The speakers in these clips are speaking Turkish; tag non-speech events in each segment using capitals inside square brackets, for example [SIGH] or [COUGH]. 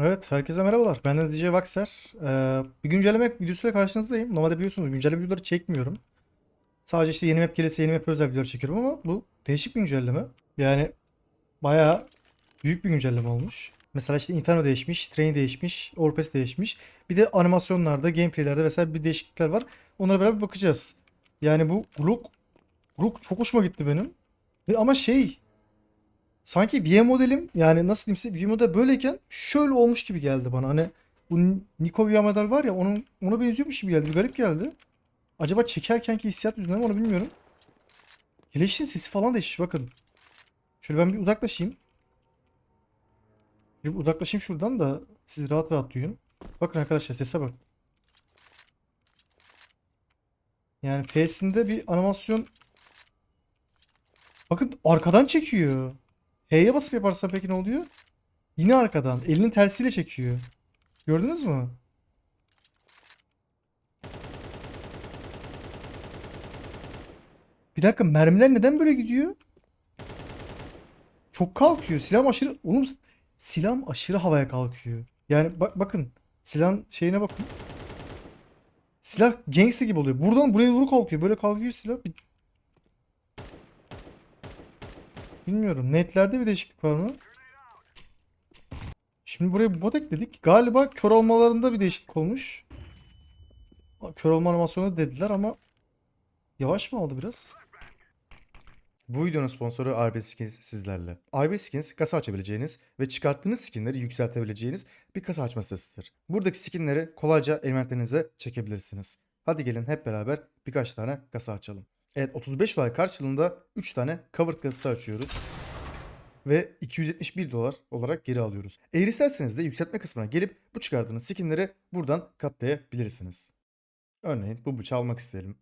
Evet, herkese merhabalar. Ben de DJ Vaxer. Ee, bir güncelleme videosuyla karşınızdayım. Normalde biliyorsunuz güncelleme videoları çekmiyorum. Sadece işte yeni map gelirse yeni map özel videolar çekiyorum ama bu değişik bir güncelleme. Yani bayağı büyük bir güncelleme olmuş. Mesela işte Inferno değişmiş, Train değişmiş, Orpes değişmiş. Bir de animasyonlarda, gameplaylerde vesaire bir değişiklikler var. Onlara beraber bakacağız. Yani bu look, look çok hoşuma gitti benim. Ama şey, sanki VIA modelim yani nasıl diyeyim size VIA model böyleyken şöyle olmuş gibi geldi bana. Hani bu Nico VIA model var ya onun ona benziyormuş gibi geldi. Bir garip geldi. Acaba çekerkenki hissiyat yüzünden mi onu bilmiyorum. Gelişin sesi falan değişmiş bakın. Şöyle ben bir uzaklaşayım. Bir uzaklaşayım şuradan da siz rahat rahat duyun. Bakın arkadaşlar sese bak. Yani F'sinde bir animasyon Bakın arkadan çekiyor. H'ye basıp yaparsan peki ne oluyor? Yine arkadan. Elinin tersiyle çekiyor. Gördünüz mü? Bir dakika mermiler neden böyle gidiyor? Çok kalkıyor. Silah aşırı... Oğlum silah aşırı havaya kalkıyor. Yani bak bakın. Silahın şeyine bakın. Silah gangsta gibi oluyor. Buradan buraya doğru kalkıyor. Böyle kalkıyor silah. Bir... Bilmiyorum. Netlerde bir değişiklik var mı? Şimdi buraya bir bot ekledik. Galiba kör olmalarında bir değişiklik olmuş. Kör olma animasyonu dediler ama yavaş mı oldu biraz? Bu videonun sponsoru RB Skins sizlerle. RB Skins kasa açabileceğiniz ve çıkarttığınız skinleri yükseltebileceğiniz bir kasa açma sitesidir. Buradaki skinleri kolayca elementlerinize çekebilirsiniz. Hadi gelin hep beraber birkaç tane kasa açalım. Evet 35 dolar karşılığında 3 tane covered kasası açıyoruz. Ve 271 dolar olarak geri alıyoruz. Eğer isterseniz de yükseltme kısmına gelip bu çıkardığınız skinleri buradan katlayabilirsiniz. Örneğin bu bıçağı almak isteyelim.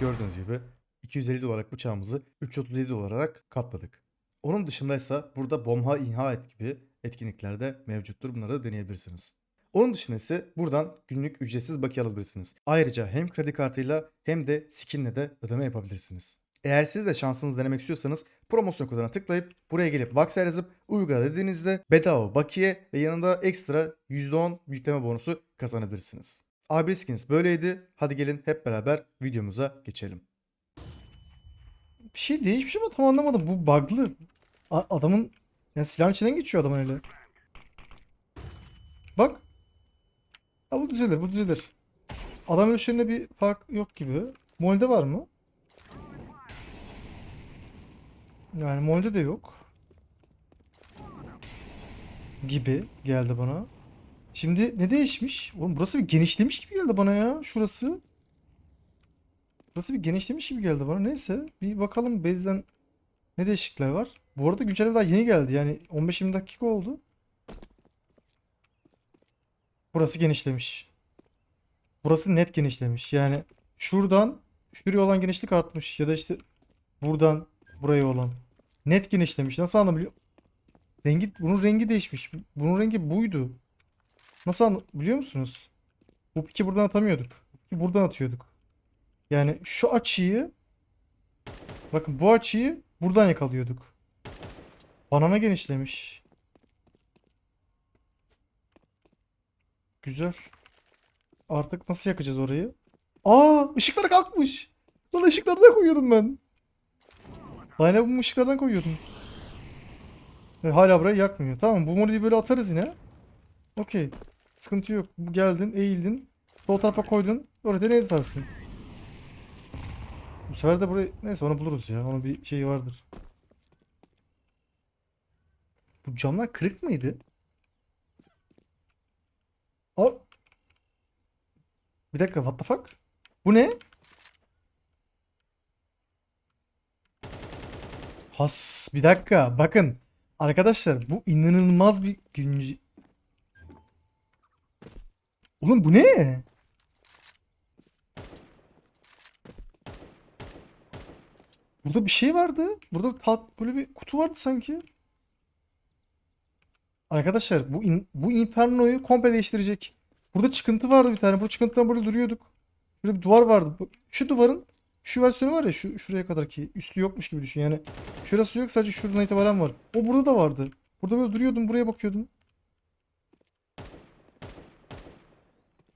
Gördüğünüz gibi 250 dolarlık bıçağımızı 337 dolar olarak katladık. Onun dışındaysa burada bomba imha et gibi etkinlikler de mevcuttur. Bunları da deneyebilirsiniz. Onun dışında ise buradan günlük ücretsiz bakiye alabilirsiniz. Ayrıca hem kredi kartıyla hem de skinle de ödeme yapabilirsiniz. Eğer siz de şansınızı denemek istiyorsanız promosyon koduna tıklayıp buraya gelip Vaxer yazıp uygula dediğinizde bedava bakiye ve yanında ekstra %10 yükleme bonusu kazanabilirsiniz. A1 Skins böyleydi. Hadi gelin hep beraber videomuza geçelim. Bir şey değişmiş ama tam anlamadım. Bu bug'lı. Adamın yani silahın içinden geçiyor adam öyle. Bak. Ha, bu düzelir bu düzelir. Adam ölüşlerinde bir fark yok gibi. Molde var mı? Yani molde de yok. Gibi geldi bana. Şimdi ne değişmiş? Oğlum burası bir genişlemiş gibi geldi bana ya. Şurası. Burası bir genişlemiş gibi geldi bana. Neyse bir bakalım base'den ne değişiklikler var. Bu arada güncelleme daha yeni geldi. Yani 15-20 dakika oldu. Burası genişlemiş. Burası net genişlemiş. Yani şuradan şuraya olan genişlik artmış. Ya da işte buradan buraya olan. Net genişlemiş. Nasıl anlayabiliyor? Rengi, bunun rengi değişmiş. Bunun rengi buydu. Nasıl anla biliyor musunuz? Bu piki buradan atamıyorduk. Bu piki buradan atıyorduk. Yani şu açıyı bakın bu açıyı buradan yakalıyorduk. Banana genişlemiş. Güzel. Artık nasıl yakacağız orayı? Aa, ışıklar kalkmış. Lan ışıklardan koyuyordum ben. Line bu ışıklardan koyuyordum. Ve hala burayı yakmıyor. Tamam bu modu böyle atarız yine. Okey. Sıkıntı yok. Geldin, eğildin. Sol tarafa koydun. Orada ne atarsın? Bu sefer de burayı neyse onu buluruz ya. Onun bir şeyi vardır. Bu camlar kırık mıydı? Aa. Bir dakika what the fuck? Bu ne? Has bir dakika bakın. Arkadaşlar bu inanılmaz bir günce... Oğlum bu ne? Burada bir şey vardı. Burada tat böyle bir kutu vardı sanki. Arkadaşlar bu in- bu Inferno'yu komple değiştirecek. Burada çıkıntı vardı bir tane. Bu çıkıntıdan böyle duruyorduk. Şurada bir duvar vardı. Şu duvarın şu versiyonu var ya şu şuraya kadar ki üstü yokmuş gibi düşün. Yani şurası yok sadece şuradan itibaren var. O burada da vardı. Burada böyle duruyordum buraya bakıyordum.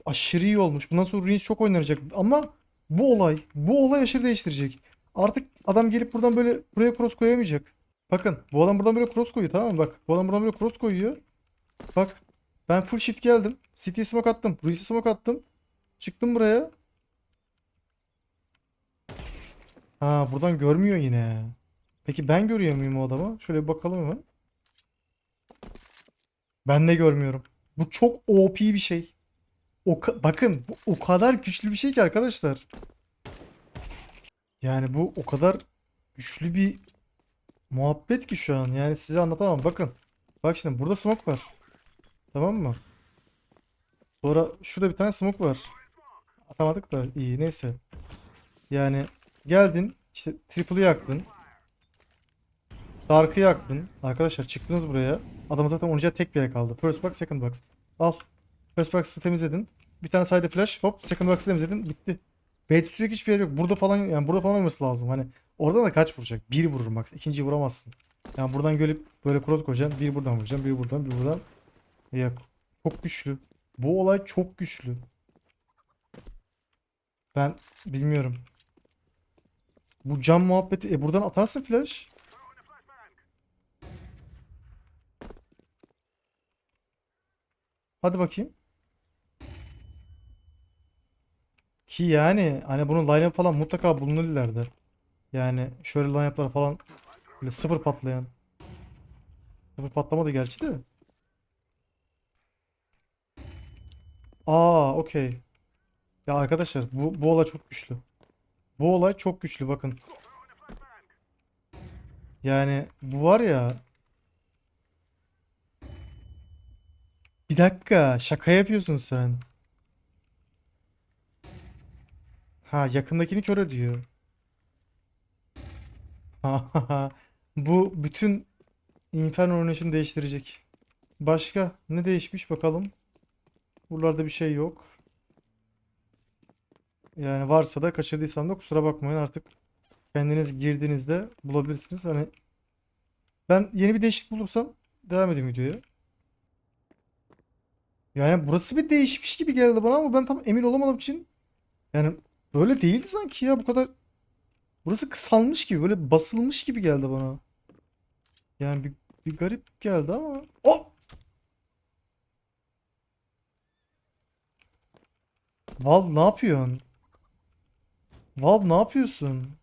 Aşırı iyi olmuş. Bundan sonra Ruins çok oynanacak. Ama bu olay, bu olay aşırı değiştirecek. Artık adam gelip buradan böyle buraya cross koyamayacak. Bakın bu adam buradan böyle cross koyuyor tamam mı? Bak bu adam buradan böyle cross koyuyor. Bak ben full shift geldim. City'ye smoke attım. Ruins'e smoke attım. Çıktım buraya. Ha buradan görmüyor yine. Peki ben görüyor muyum o adamı? Şöyle bir bakalım hemen. Ben de görmüyorum. Bu çok OP bir şey. O bakın bu o kadar güçlü bir şey ki arkadaşlar. Yani bu o kadar güçlü bir muhabbet ki şu an. Yani size anlatamam. Bakın. Bak şimdi burada smoke var. Tamam mı? Sonra şurada bir tane smoke var. Atamadık da iyi neyse. Yani geldin işte triple'ı yaktın. Dark'ı yaktın. Arkadaşlar çıktınız buraya. Adam zaten oynayacağı tek bir yere kaldı. First box, second box. Al. First box'ı temizledin. Bir tane side flash. Hop second box'ı temizledin. Bitti. B tutacak hiçbir yer yok. Burada falan yani burada falan olması lazım. Hani oradan da kaç vuracak? Bir vurur max. İkinciyi vuramazsın. Yani buradan gelip böyle kurot koyacaksın. Bir buradan vuracaksın. Bir buradan bir buradan. Yok. Çok güçlü. Bu olay çok güçlü. Ben bilmiyorum. Bu cam muhabbeti. E buradan atarsın flash. Hadi bakayım. Ki yani hani bunun line falan mutlaka bulunur ileride. Yani şöyle line falan böyle sıfır patlayan. Sıfır patlamadı gerçi de. Aa, okey. Ya arkadaşlar bu bu olay çok güçlü. Bu olay çok güçlü bakın. Yani bu var ya. Bir dakika, şaka yapıyorsun sen. Ha, yakındakini kör ediyor. [LAUGHS] Bu bütün Inferno oynayışını değiştirecek. Başka ne değişmiş bakalım. Buralarda bir şey yok. Yani varsa da kaçırdıysam da kusura bakmayın artık kendiniz girdiğinizde bulabilirsiniz. Hani ben yeni bir değişiklik bulursam devam edeyim videoya. Yani burası bir değişmiş gibi geldi bana ama ben tam emin olamadığım için yani böyle değildi sanki ya bu kadar burası kısalmış gibi böyle basılmış gibi geldi bana. Yani bir, bir garip geldi ama oh! Val ne yapıyorsun? Val ne yapıyorsun?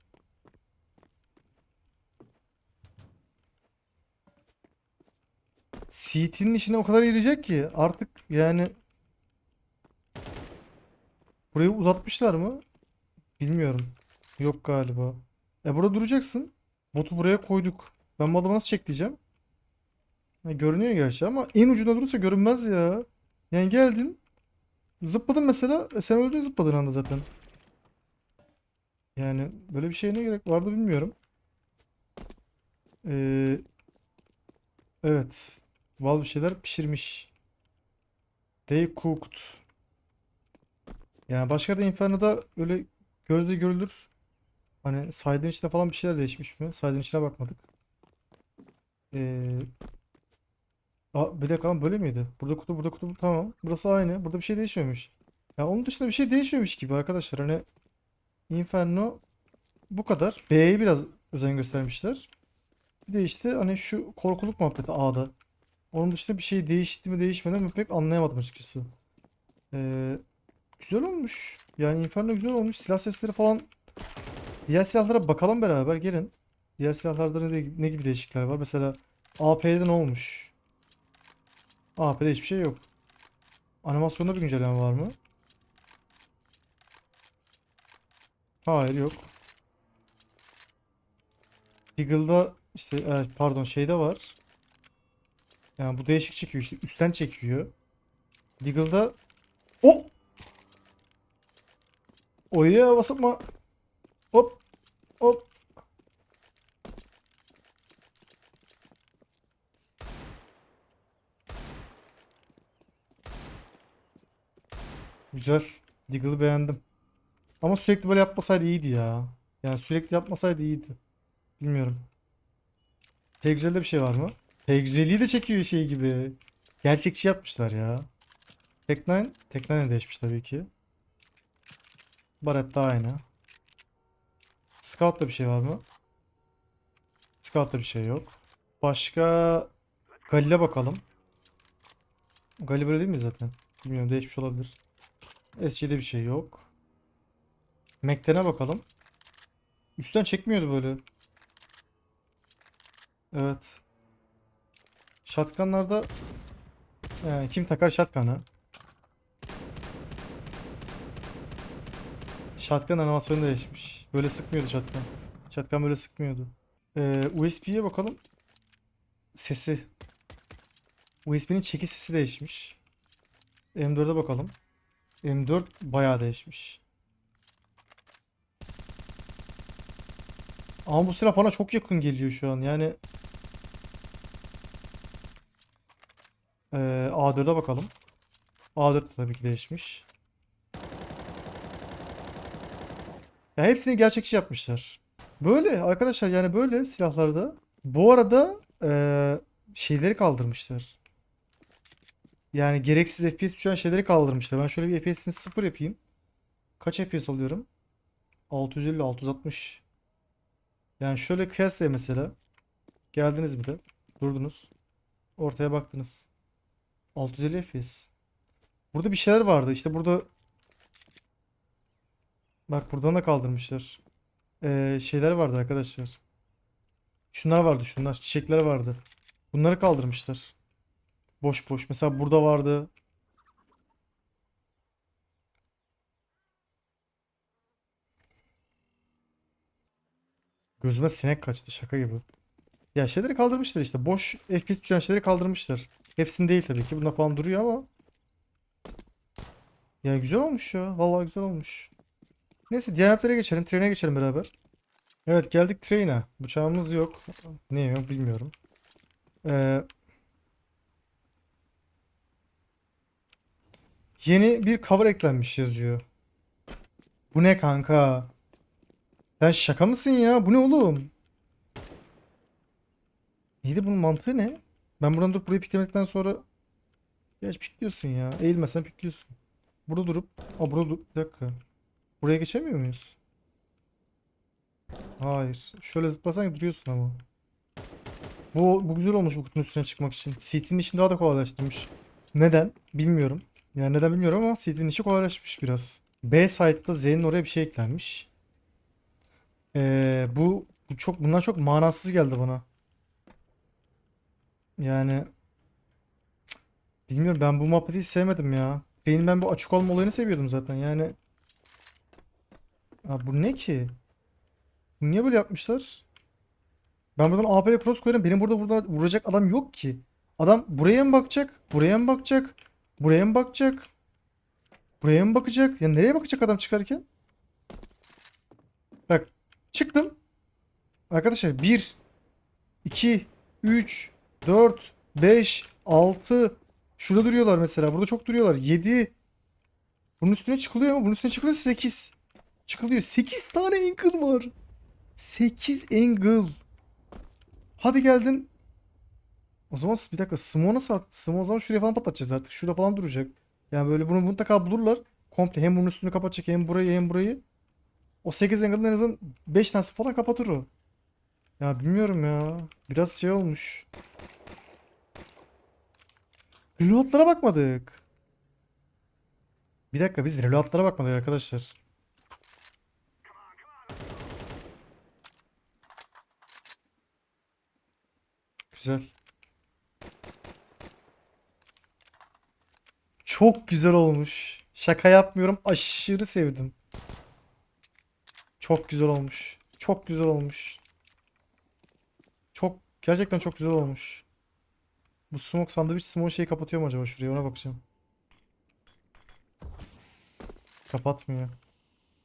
CT'nin içine o kadar girecek ki artık yani burayı uzatmışlar mı? Bilmiyorum. Yok galiba. E burada duracaksın. Botu buraya koyduk. Ben bu adamı nasıl çekleyeceğim? Ha, görünüyor gerçi ama en ucunda durursa görünmez ya. Yani geldin. Zıpladın mesela. E, sen öldün zıpladığın anda zaten. Yani böyle bir şeye ne gerek vardı bilmiyorum. Ee, evet. Val bir şeyler pişirmiş. They cooked. Yani başka da Inferno'da öyle gözle görülür. Hani side'ın içinde falan bir şeyler değişmiş mi? Side'ın içine bakmadık. Ee, Aa, bir dakika böyle miydi? Burada kutu, burada kutu, tamam. Burası aynı. Burada bir şey değişmemiş. Ya onun dışında bir şey değişmemiş gibi arkadaşlar. Hani Inferno bu kadar. B'ye biraz özen göstermişler. Bir de işte hani şu korkuluk muhabbeti A'da. Onun dışında bir şey değişti mi değişmedi mi pek anlayamadım açıkçası. Ee, güzel olmuş. Yani Inferno güzel olmuş. Silah sesleri falan. Diğer silahlara bakalım beraber gelin. Diğer silahlarda ne, ne gibi değişiklikler var? Mesela AP'de ne olmuş? AP'de hiçbir şey yok. Animasyonda bir güncelleme var mı? Hayır yok. Deagle'da işte evet, pardon şeyde var. Yani bu değişik çekiyor işte üstten çekiyor. Deagle'da o Oya basıpma. Hop hop. Güzel. Deagle'ı beğendim. Ama sürekli böyle yapmasaydı iyiydi ya. Yani sürekli yapmasaydı iyiydi. Bilmiyorum. Pek güzel de bir şey var mı? P150'yi de çekiyor şey gibi. Gerçekçi yapmışlar ya. Tek9, Tek9 de değişmiş tabii ki. Barrett da aynı. Scout'ta bir şey var mı? Scout'ta bir şey yok. Başka Galil'e bakalım. Galil böyle değil mi zaten? Bilmiyorum değişmiş olabilir. SG'de bir şey yok. Mac'ten'e bakalım. Üstten çekmiyordu böyle. Evet. Shotgunlarda yani kim takar shotgun'ı? Shotgun animasyonu değişmiş. Böyle sıkmıyordu shotgun. Shotgun böyle sıkmıyordu. Ee, USB'ye bakalım. Sesi. USB'nin çeki sesi değişmiş. M4'e bakalım. M4 bayağı değişmiş. Ama bu silah bana çok yakın geliyor şu an. Yani Ee, A4'e bakalım. A4 de tabii ki değişmiş. Ya hepsini gerçekçi yapmışlar. Böyle arkadaşlar yani böyle silahlarda. Bu arada eee, şeyleri kaldırmışlar. Yani gereksiz FPS düşen şeyleri kaldırmışlar. Ben şöyle bir FPS'imi sıfır yapayım. Kaç FPS alıyorum? 650 660. Yani şöyle kıyaslayın mesela. Geldiniz bir de. Durdunuz. Ortaya baktınız. 650 FPS. Burada bir şeyler vardı. İşte burada Bak buradan da kaldırmışlar. Ee, şeyler vardı arkadaşlar. Şunlar vardı şunlar. Çiçekler vardı. Bunları kaldırmışlar. Boş boş. Mesela burada vardı. Gözüme sinek kaçtı şaka gibi. Ya şeyleri kaldırmışlar işte. Boş FPS düşen şeyleri kaldırmışlar. Hepsini değil tabii ki. Bunda falan duruyor ama. Ya güzel olmuş ya. Vallahi güzel olmuş. Neyse diğer maplere geçelim. Trene geçelim beraber. Evet geldik train'e. Bıçağımız yok. Ne yok bilmiyorum. Ee, yeni bir cover eklenmiş yazıyor. Bu ne kanka? Sen şaka mısın ya? Bu ne oğlum? İyi de bunun mantığı ne? Ben buradan durup burayı piklemekten sonra Gerçi pikliyorsun ya. Eğilmesen pikliyorsun. Burada durup Aa burada dur. Bir dakika. Buraya geçemiyor muyuz? Hayır. Şöyle zıplasan duruyorsun ama. Bu, bu güzel olmuş bu kutunun üstüne çıkmak için. CT'nin işini daha da kolaylaştırmış. Neden? Bilmiyorum. Yani neden bilmiyorum ama CT'nin işi kolaylaşmış biraz. B site'da Z'nin oraya bir şey eklenmiş. Ee, bu, bu çok bundan çok manasız geldi bana. Yani bilmiyorum ben bu muhabbeti hiç sevmedim ya. Benim ben bu açık olma olayını seviyordum zaten. Yani ya bu ne ki? Bu Niye böyle yapmışlar? Ben buradan AP'ye cross koyarım. Benim burada burada vuracak adam yok ki. Adam buraya mı bakacak? Buraya mı bakacak? Buraya mı bakacak? Buraya mı bakacak? Ya nereye bakacak adam çıkarken? Bak çıktım. Arkadaşlar 1 2 3 4 5 6 Şurada duruyorlar mesela. Burada çok duruyorlar. 7 Bunun üstüne çıkılıyor ama bunun üstüne çıkılıyor 8 Çıkılıyor. 8 tane angle var. 8 angle. Hadi geldin. O zaman bir dakika Smoke nasıl at? Smoke o zaman şuraya falan patlatacağız artık. Şurada falan duracak. Yani böyle bunu mutlaka bulurlar. Komple hem bunun üstünü kapatacak hem burayı hem burayı. O 8 angle'ın en azından 5 tanesi falan kapatır o. Ya bilmiyorum ya. Biraz şey olmuş. Reload'lara bakmadık. Bir dakika biz reload'lara bakmadık arkadaşlar. Güzel. Çok güzel olmuş. Şaka yapmıyorum. Aşırı sevdim. Çok güzel olmuş. Çok güzel olmuş. Çok gerçekten çok güzel olmuş. Bu smoke sandviç smoke şeyi kapatıyor mu acaba şuraya ona bakacağım. Kapatmıyor.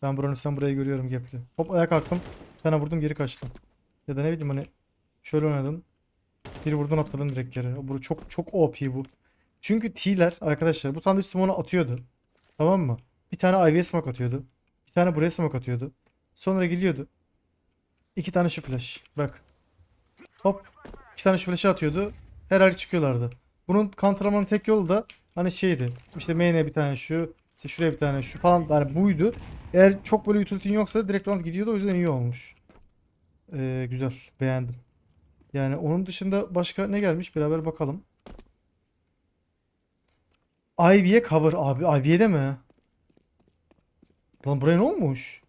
Ben buranın sen burayı görüyorum gapli. Hop ayağa kalktım. Sana vurdum geri kaçtım. Ya da ne bileyim hani şöyle oynadım. Bir vurdun atladın direkt yere. Bu çok çok OP bu. Çünkü T'ler arkadaşlar bu sandviç smoke'unu atıyordu. Tamam mı? Bir tane IV'ye smoke atıyordu. Bir tane buraya smoke atıyordu. Sonra gidiyordu. İki tane şu flash. Bak. Hop. İki tane şu flash'ı atıyordu. her ay çıkıyorlardı. Bunun counterlamanın tek yolu da hani şeydi. İşte main'e bir tane şu, işte şuraya bir tane şu falan yani buydu. Eğer çok böyle utility'in yoksa direkt round gidiyordu o yüzden iyi olmuş. Ee, güzel beğendim. Yani onun dışında başka ne gelmiş beraber bakalım. Ivy'ye cover abi. Ivy'ye mi? Lan buraya ne olmuş?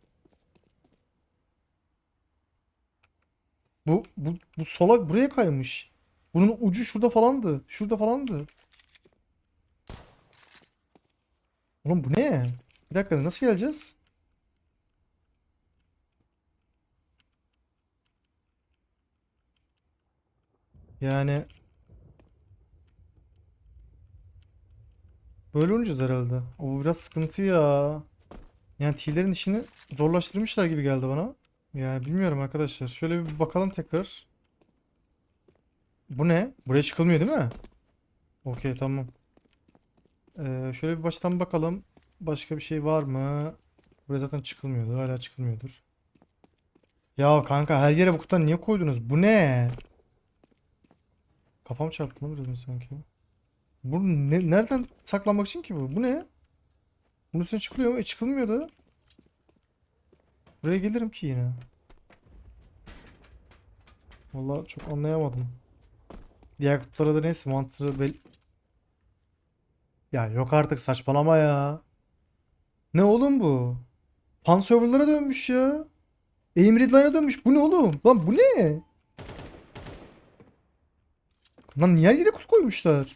Bu, bu, bu solak buraya kaymış. Bunun ucu şurada falandı. Şurada falandı. Oğlum bu ne? Bir dakika nasıl geleceğiz? Yani böyle oynayacağız herhalde. O biraz sıkıntı ya. Yani T'lerin işini zorlaştırmışlar gibi geldi bana. Yani bilmiyorum arkadaşlar. Şöyle bir bakalım tekrar. Bu ne? Buraya çıkılmıyor değil mi? Okey tamam. Ee, şöyle bir baştan bakalım. Başka bir şey var mı? Buraya zaten çıkılmıyordu. Hala çıkılmıyordur. Ya kanka her yere bu kutudan niye koydunuz? Bu ne? Kafam çarptı lan biraz sanki. Bu ne, nereden saklanmak için ki bu? Bu ne? Bunun üstüne çıkılıyor mu? E çıkılmıyor da. Buraya gelirim ki yine. Vallahi çok anlayamadım. Diğer kutulara da neyse mantığı bel... Ya yok artık saçmalama ya. Ne oğlum bu? Fan serverlara dönmüş ya. Aim Redline'a dönmüş. Bu ne oğlum? Lan bu ne? Lan niye yere kutu koymuşlar?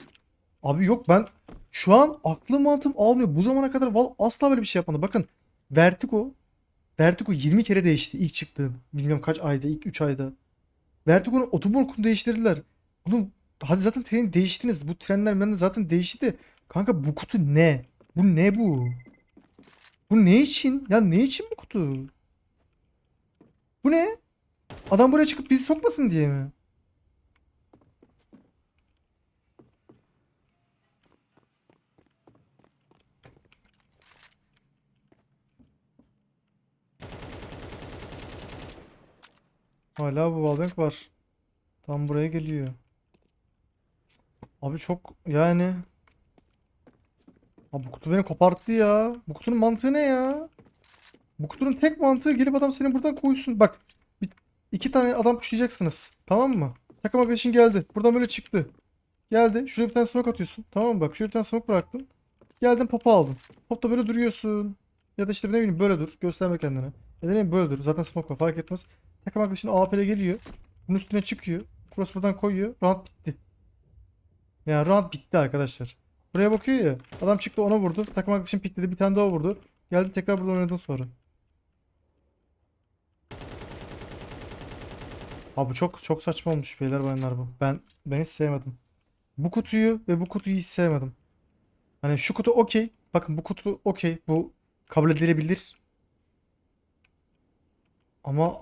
Abi yok ben şu an aklım mantığım almıyor. Bu zamana kadar val asla böyle bir şey yapmadı. Bakın Vertigo Vertigo 20 kere değişti ilk çıktı. Bilmiyorum kaç ayda, ilk 3 ayda. Vertigo'nun otoborkunu değiştirdiler. Oğlum hadi zaten treni değiştiniz. Bu trenler bende zaten değişti de. Kanka bu kutu ne? Bu ne bu? Bu ne için? Ya ne için bu kutu? Bu ne? Adam buraya çıkıp bizi sokmasın diye mi? Hala bu wallbang var. Tam buraya geliyor. Abi çok yani. Abi bu kutu beni koparttı ya. Bu kutunun mantığı ne ya? Bu kutunun tek mantığı gelip adam seni buradan koysun. Bak bir, iki tane adam kuşlayacaksınız. Tamam mı? Takım arkadaşın geldi. Buradan böyle çıktı. Geldi. Şuraya bir tane smoke atıyorsun. Tamam mı? Bak şuraya bir tane smoke bıraktın. Geldin popu aldın. Popta böyle duruyorsun. Ya da işte ne bileyim böyle dur. Gösterme kendini. Ya da ne böyle dur. Zaten smoke var fark etmez. Takım arkadaşın AWP ile geliyor. Bunun üstüne çıkıyor. Cross buradan koyuyor. Round bitti. Yani round bitti arkadaşlar. Buraya bakıyor ya. Adam çıktı ona vurdu. Takım arkadaşın pikledi. Bir tane daha vurdu. Geldi tekrar burada oynadın sonra. Abi çok çok saçma olmuş beyler bayanlar bu. Ben ben hiç sevmedim. Bu kutuyu ve bu kutuyu hiç sevmedim. Hani şu kutu okey. Bakın bu kutu okey. Bu kabul edilebilir. Ama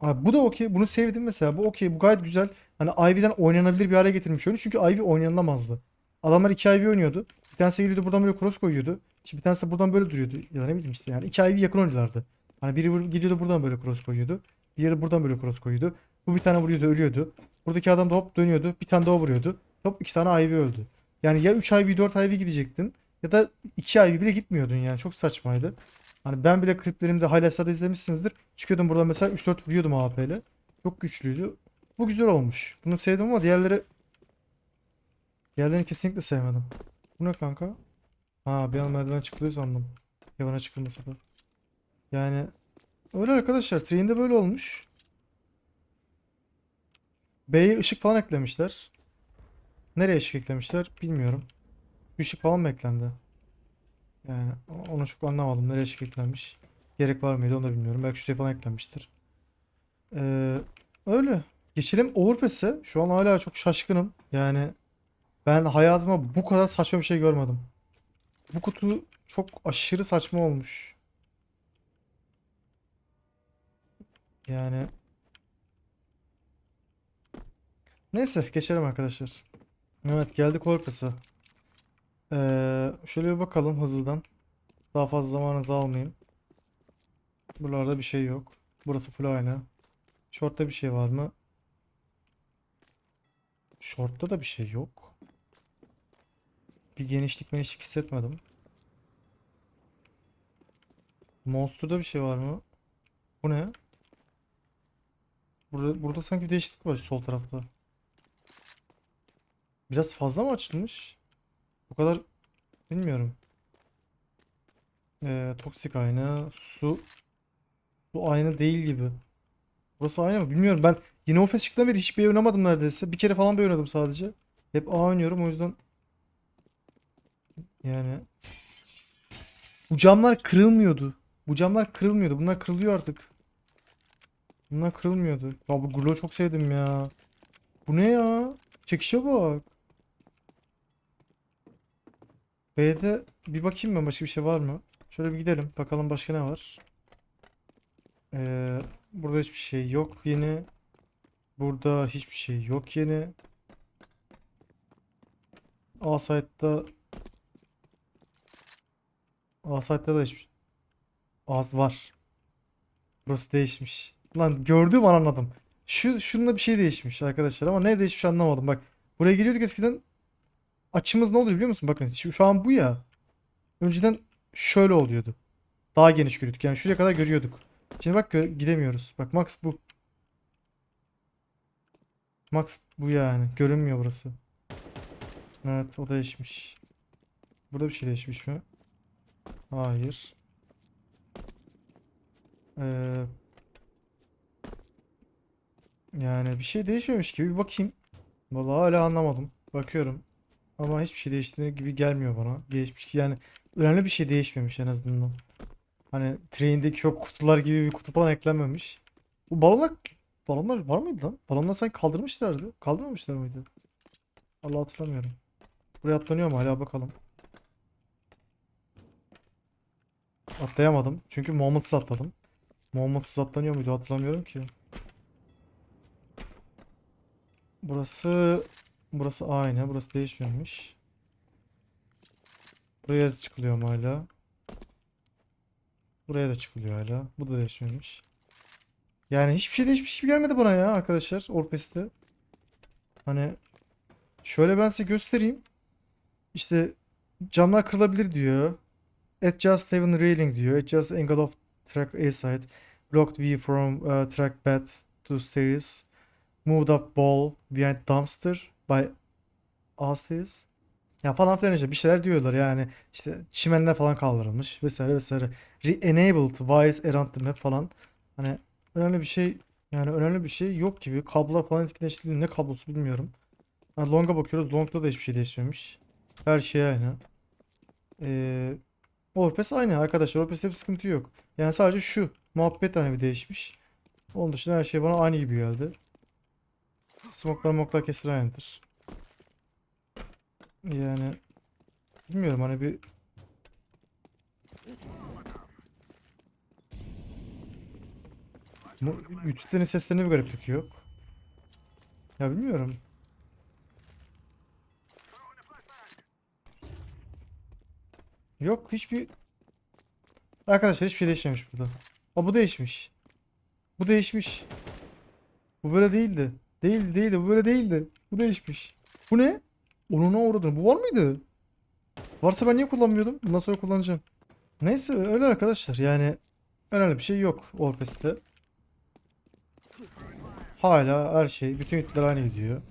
Abi bu da okey. Bunu sevdim mesela. Bu okey. Bu gayet güzel. Hani Ivy'den oynanabilir bir hale getirmiş oyunu. Çünkü Ivy oynanamazdı. Adamlar iki Ivy oynuyordu. Bir tanesi geliyordu buradan böyle cross koyuyordu. İşte bir tanesi buradan böyle duruyordu. Ya ne bileyim işte yani. iki Ivy yakın oynuyorlardı. Hani biri gidiyordu buradan böyle cross koyuyordu. Diğeri buradan böyle cross koyuyordu. Bu bir tane vuruyordu ölüyordu. Buradaki adam da hop dönüyordu. Bir tane daha vuruyordu. Hop iki tane Ivy öldü. Yani ya 3 Ivy 4 Ivy gidecektin. Ya da 2 Ivy bile gitmiyordun yani. Çok saçmaydı. Hani ben bile kliplerimde highlights'larda izlemişsinizdir. Çıkıyordum buradan mesela 3-4 vuruyordum AWP ile. Çok güçlüydü. Bu güzel olmuş. Bunu sevdim ama diğerleri diğerlerini kesinlikle sevmedim. Bu ne kanka? Ha bir an merdiven çıkılıyor sandım. Yavana çıkılması da. Yani öyle arkadaşlar. Train'de böyle olmuş. B'ye ışık falan eklemişler. Nereye ışık eklemişler bilmiyorum. Işık falan mı eklendi? Yani onu çok anlamadım. Nereye eklenmiş? Gerek var mıydı onu da bilmiyorum. Belki şuraya falan eklenmiştir. Ee, öyle. Geçelim Overpass'e. Şu an hala çok şaşkınım. Yani ben hayatımda bu kadar saçma bir şey görmedim. Bu kutu çok aşırı saçma olmuş. Yani Neyse geçelim arkadaşlar. Evet geldik Overpass'a. Ee, şöyle bir bakalım hızlıdan. Daha fazla zamanınızı almayayım. Buralarda bir şey yok. Burası full aynı. Short'ta bir şey var mı? Short'ta da bir şey yok. Bir genişlik menişlik hissetmedim. Monster'da bir şey var mı? Bu ne? Burada, burada sanki bir değişiklik var sol tarafta. Biraz fazla mı açılmış? Bu kadar bilmiyorum. Ee, toksik aynı. Su. Bu aynı değil gibi. Burası aynı mı? Bilmiyorum. Ben yine Office çıktığından beri hiç B oynamadım neredeyse. Bir kere falan B oynadım sadece. Hep A oynuyorum o yüzden. Yani. Bu camlar kırılmıyordu. Bu camlar kırılmıyordu. Bunlar kırılıyor artık. Bunlar kırılmıyordu. Ya bu Glow çok sevdim ya. Bu ne ya? Çekişe bak. B'de bir bakayım ben başka bir şey var mı? Şöyle bir gidelim. Bakalım başka ne var. Ee, burada hiçbir şey yok yeni. Burada hiçbir şey yok yeni. A site'da A site'da da hiçbir Az var. Burası değişmiş. Lan gördüğüm an anladım. Şu şununla bir şey değişmiş arkadaşlar ama ne değişmiş anlamadım. Bak buraya geliyorduk eskiden. Açımız ne oluyor biliyor musun? Bakın şu, şu an bu ya. Önceden şöyle oluyordu. Daha geniş görüyorduk. Yani şuraya kadar görüyorduk. Şimdi bak gidemiyoruz. Bak max bu. Max bu yani. Görünmüyor burası. Evet o değişmiş. Burada bir şey değişmiş mi? Hayır. Ee, yani bir şey değişmemiş gibi bir bakayım. Vallahi hala anlamadım. Bakıyorum. Ama hiçbir şey değiştiği gibi gelmiyor bana. Gelişmiş ki yani önemli bir şey değişmemiş en azından. Hani Train'deki o kutular gibi bir kutu falan eklenmemiş. Bu balonlar balonlar var mıydı lan? Balonlar sanki kaldırmışlardı. Kaldırmamışlar mıydı? Allah hatırlamıyorum. Buraya atlanıyor mu hala bakalım. Atlayamadım. Çünkü Muhammed'sız atladım. Muhammed'sız atlanıyor muydu hatırlamıyorum ki. Burası burası aynı. Burası değişmemiş. Buraya çıkılıyor mu hala? Buraya da çıkılıyor hala. Bu da değişmemiş. Yani hiçbir şey değişmiş gibi gelmedi bana ya arkadaşlar Orpes'te. Hani şöyle ben size göstereyim. İşte camlar kırılabilir diyor. Adjust even railing diyor. Adjust angle of track A side. Blocked view from uh, track bed to stairs. Moved up ball behind dumpster by A stairs. Ya falan filan işte bir şeyler diyorlar yani işte çimenler falan kaldırılmış vesaire vesaire. Re-enabled wires around the map falan. Hani önemli bir şey yani önemli bir şey yok gibi. Kablolar falan etkileştiriliyor. Ne kablosu bilmiyorum. Ha, Long'a bakıyoruz. Long'da da hiçbir şey değişmemiş. Her şey aynı. Ee, Orpes aynı arkadaşlar. Orpes'te bir sıkıntı yok. Yani sadece şu muhabbet hani bir değişmiş. Onun dışında her şey bana aynı gibi geldi. Smoklar moklar kesin aynıdır. Yani bilmiyorum hani bir ütülerin seslerine bir gariplik yok. Ya bilmiyorum. Yok hiçbir Arkadaşlar hiçbir şey değişmemiş burada. Aa bu değişmiş. Bu değişmiş. Bu böyle değildi. Değildi değildi bu böyle değildi. Bu değişmiş. Bu ne? Onuna uğradın. Bu var mıydı? Varsa ben niye kullanmıyordum? Bundan sonra kullanacağım. Neyse öyle arkadaşlar. Yani önemli bir şey yok Orpes'te. Hala her şey, bütün hitler aynı gidiyor.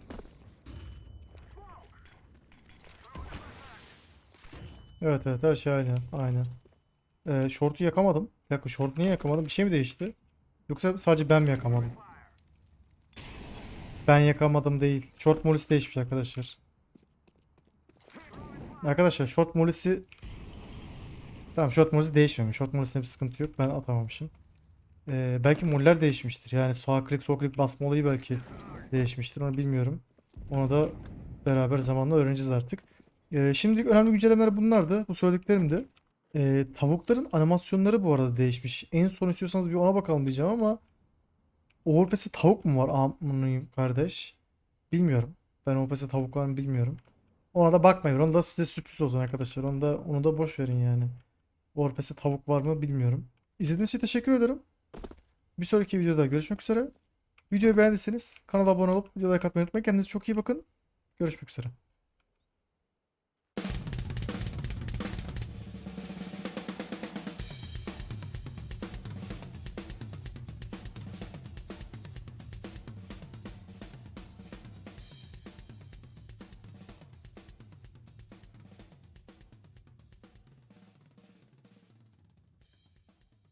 Evet evet her şey aynı. Aynı. Ee, short'u yakamadım. Bir dakika short niye yakamadım? Bir şey mi değişti? Yoksa sadece ben mi yakamadım? Ben yakamadım değil. Short molisi değişmiş arkadaşlar. Arkadaşlar short molisi Tamam short molisi değişmemiş. Short molisinde bir sıkıntı yok. Ben atamamışım. Ee, belki moller değişmiştir. Yani sağ klik sol klik basma olayı belki değişmiştir. Onu bilmiyorum. Onu da beraber zamanla öğreneceğiz artık. Ee, şimdilik önemli güncellemeler bunlardı. Bu söylediklerimdi. Ee, tavukların animasyonları bu arada değişmiş. En son istiyorsanız bir ona bakalım diyeceğim ama Overpass'e tavuk mu var? Amanıyım kardeş. Bilmiyorum. Ben Overpass'e tavuk var mı bilmiyorum. Ona da bakmayın. Onu da size sürpriz olsun arkadaşlar. Onu da onu da boş verin yani. Overpass'e tavuk var mı bilmiyorum. İzlediğiniz için teşekkür ederim. Bir sonraki videoda görüşmek üzere. Videoyu beğendiyseniz kanala abone olup videoya like atmayı unutmayın. Kendinize çok iyi bakın. Görüşmek üzere.